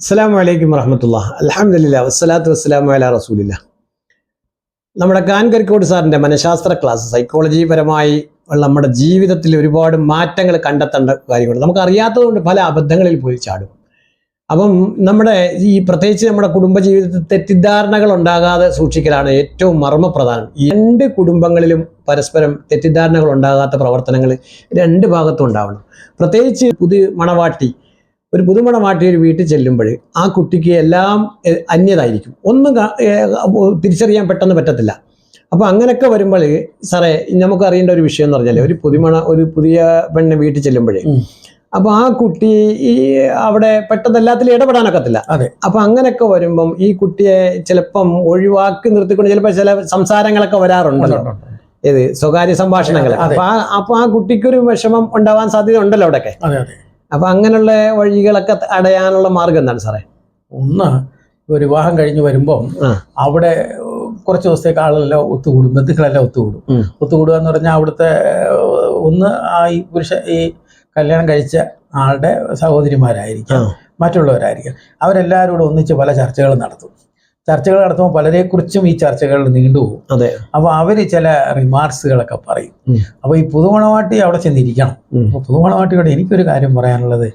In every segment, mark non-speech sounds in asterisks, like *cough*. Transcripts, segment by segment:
അസ്സാം വലൈക്കും വറഹമത്തുള്ള അലഹമില്ല വസ്സലാത്തു വസ്സലാമു അല റസൂലില്ല നമ്മുടെ കാൻ കരിക്കോട് സാറിന്റെ മനഃശാസ്ത്ര ക്ലാസ് സൈക്കോളജി പരമായി നമ്മുടെ ജീവിതത്തിൽ ഒരുപാട് മാറ്റങ്ങൾ കണ്ടെത്തേണ്ട കാര്യങ്ങളുണ്ട്. നമുക്ക് അറിയാത്തതുകൊണ്ട് പല അബദ്ധങ്ങളിൽ പോയി ചാടും. അപ്പം നമ്മുടെ ഈ പ്രത്യേകിച്ച് നമ്മുടെ കുടുംബജീവിതത്തിൽ തെറ്റിദ്ധാരണകൾ ഉണ്ടാകാതെ സൂക്ഷിക്കലാണ് ഏറ്റവും മർമ്മപ്രധാനം. രണ്ട് കുടുംബങ്ങളിലും പരസ്പരം തെറ്റിദ്ധാരണകൾ ഉണ്ടാകാത്ത പ്രവർത്തനങ്ങൾ രണ്ട് ഭാഗത്തും ഉണ്ടാവണം. പ്രത്യേകിച്ച് പുതിയ മണവാട്ടി ഒരു പുതുമണവാട്ടി ഒരു വീട്ടിൽ ചെല്ലുമ്പോൾ ആ കുട്ടിക്ക് എല്ലാം അന്യതായിരിക്കും. ഒന്നും തിരിച്ചറിയാൻ പെട്ടെന്ന് പറ്റത്തില്ല. അപ്പോൾ അങ്ങനെയൊക്കെ വരുമ്പോൾ സാറേ നമുക്ക് അറിയേണ്ട ഒരു വിഷയം എന്ന് പറഞ്ഞാൽ ഒരു പുതുമണ ഒരു പുതിയ പെണ്ണ് വീട്ടിൽ ചെല്ലുമ്പോഴേ. അപ്പോൾ ആ കുട്ടി ഈ അവിടെ പെട്ടെന്ന് എല്ലാത്തിലും ഇടപെടാനൊക്കത്തില്ല. അതെ. അപ്പൊ അങ്ങനെയൊക്കെ വരുമ്പം ഈ കുട്ടിയെ ചിലപ്പം ഒഴിവാക്കി നിർത്തിക്കൊണ്ട് ചിലപ്പോൾ ചില സംസാരങ്ങളൊക്കെ വരാറുണ്ടല്ലോ. ഏത് സ്വകാര്യ സംഭാഷണങ്ങൾ. അപ്പൊ ആ അപ്പൊ ആ കുട്ടിക്കൊരു വിഷമം ഉണ്ടാവാൻ സാധ്യത ഉണ്ടല്ലോ അവിടെയൊക്കെ? അപ്പൊ അങ്ങനെയുള്ള വഴികളൊക്കെ അടയാനുള്ള മാർഗം എന്താണ് സാറേ? ഒന്ന് ഒരു വിവാഹം കഴിഞ്ഞ് വരുമ്പം അവിടെ കുറച്ച് ദിവസത്തേക്ക് ആളെല്ലാം ഒത്തുകൂടും ബന്ധുക്കളെല്ലാം ഒത്തുകൂടും. ഒത്തുകൂടുക എന്ന് പറഞ്ഞാൽ അവിടുത്തെ ഒന്ന് ആ ഈ പുരുഷ ഈ കല്യാണം കഴിച്ച ആളുടെ സഹോദരിമാരായിരിക്കാം മറ്റുള്ളവരായിരിക്കും മറ്റുള്ളവരായിരിക്കാം. അവരെല്ലാവരും കൂടെ ഒന്നിച്ച് പല ചർച്ചകളും നടത്തും. ചർച്ചകൾ നടത്തുമ്പോൾ പലരെക്കുറിച്ചും ഈ ചർച്ചകൾ നീണ്ടുപോകും അതെ. അപ്പോൾ അവർ ചില റിമാർക്സുകളൊക്കെ പറയും. അപ്പൊ അപ്പോൾ ഈ പുതുമണവാട്ടി അവിടെ ചെന്നിരിക്കണം. അപ്പോൾ പുതുമണവാട്ടിയോട് എനിക്കൊരു കാര്യം പറയാനുള്ളത്.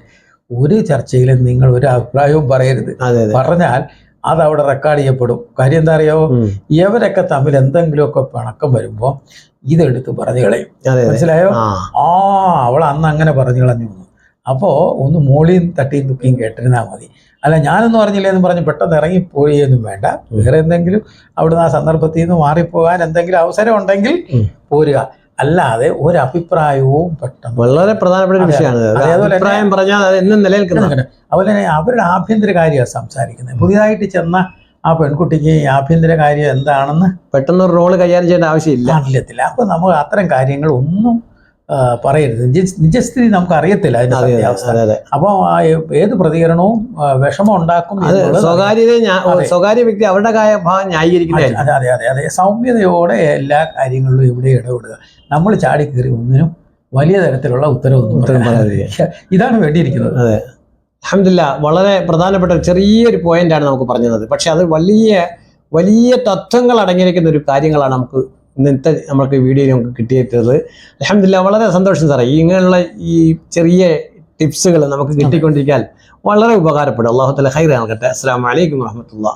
ഒരു ചർച്ചയിലും നിങ്ങൾ ഒരു അഭിപ്രായവും പറയരുത്. പറഞ്ഞാൽ അത് അവിടെ റെക്കോർഡ് ചെയ്യപ്പെടും. കാര്യം എന്താ അറിയാവോ ഉം. ഇവരൊക്കെ തമ്മിൽ എന്തെങ്കിലുമൊക്കെ പിണക്കം വരുമ്പോൾ ഇതെടുത്ത് പറഞ്ഞു കളയും. മനസ്സിലായോ? ആ അവൾ അന്ന് അങ്ങനെ പറഞ്ഞു കളഞ്ഞു. അപ്പോൾ ഒന്ന് മോളിയും തട്ടിയും തുക്കിയും കേട്ടിരുന്നാൽ മതി. അല്ല ഞാനൊന്നും പറഞ്ഞില്ല എന്ന് പറഞ്ഞ് പെട്ടെന്ന് ഇറങ്ങിപ്പോയി എന്നും വേണ്ട വേറെ എന്തെങ്കിലും അവിടുന്ന് ആ സന്ദർഭത്തിൽ നിന്ന് മാറിപ്പോകാൻ എന്തെങ്കിലും അവസരം ഉണ്ടെങ്കിൽ പോരുക. അല്ലാതെ ഒരു അഭിപ്രായവും പെട്ടെന്ന് വളരെ പ്രധാനപ്പെട്ട ഒരു വിഷയമാണ് അത്. അതേപോലെ തന്നെ- അഭിപ്രായം പറഞ്ഞാൽ അത് എന്നും നിലനിൽക്കുന്ന. അതുപോലെ തന്നെ അവരുടെ ആഭ്യന്തര കാര്യമാണ് സംസാരിക്കുന്നത്. പുതിയതായിട്ട് ചെന്ന ആ പെൺകുട്ടിക്ക് ഈ ആഭ്യന്തര കാര്യം എന്താണെന്ന് പെട്ടെന്ന് ഒരു റോൾ കൈകാര്യം ചെയ്യേണ്ട ആവശ്യമില്ല. അറിയത്തില്ല. അപ്പൊ നമുക്ക് അത്തരം കാര്യങ്ങൾ ഒന്നും പറയരുത്. നിജ- നിജസ്ഥിതി നമുക്ക് അറിയത്തില്ല അതിന്റെ സത്യാവസ്ഥ. അതെ അപ്പോൾ ഏത് പ്രതികരണവും വിഷമം ഉണ്ടാക്കും സ്വകാര്യത സ്വകാര്യ വ്യക്തി അവരുടെ ഭാഗം ന്യായീകരിക്കുന്നതായിരിക്കും അതെ അതെ അതെ അതെ. സൗമ്യതയോടെ എല്ലാ കാര്യങ്ങളിലും ഇവിടെ ഇടപെടുക. നമ്മൾ ചാടി കയറി ഒന്നിനും വലിയ തരത്തിലുള്ള ഉത്തരവൊന്നും ഉത്തരം *laughs* ഇതാണ് വേണ്ടിയിരിക്കുന്നത്. അതെ. അഹമ്മദില്ല വളരെ പ്രധാനപ്പെട്ട ചെറിയൊരു പോയിന്റാണ് നമുക്ക് പറഞ്ഞത് പക്ഷെ അത് വലിയ വലിയ തത്വങ്ങൾ അടങ്ങിയിരിക്കുന്ന ഒരു കാര്യങ്ങളാണ് നമുക്ക് ഇന്നത്തെ നമുക്ക് വീഡിയോയിൽ നമുക്ക് കിട്ടിയിട്ടത് അലഹമില്ല വളരെ സന്തോഷം സാറേ. ഇങ്ങനെയുള്ള ഈ ചെറിയ ടിപ്സുകൾ നമുക്ക് കിട്ടിക്കൊണ്ടിരിക്കാൻ വളരെ ഉപകാരപ്പെടും. അള്ളാഹു ഹൈർ നൽകട്ടെ. അസ്സാം വലൈക്കും വാഹമത്തുള്ള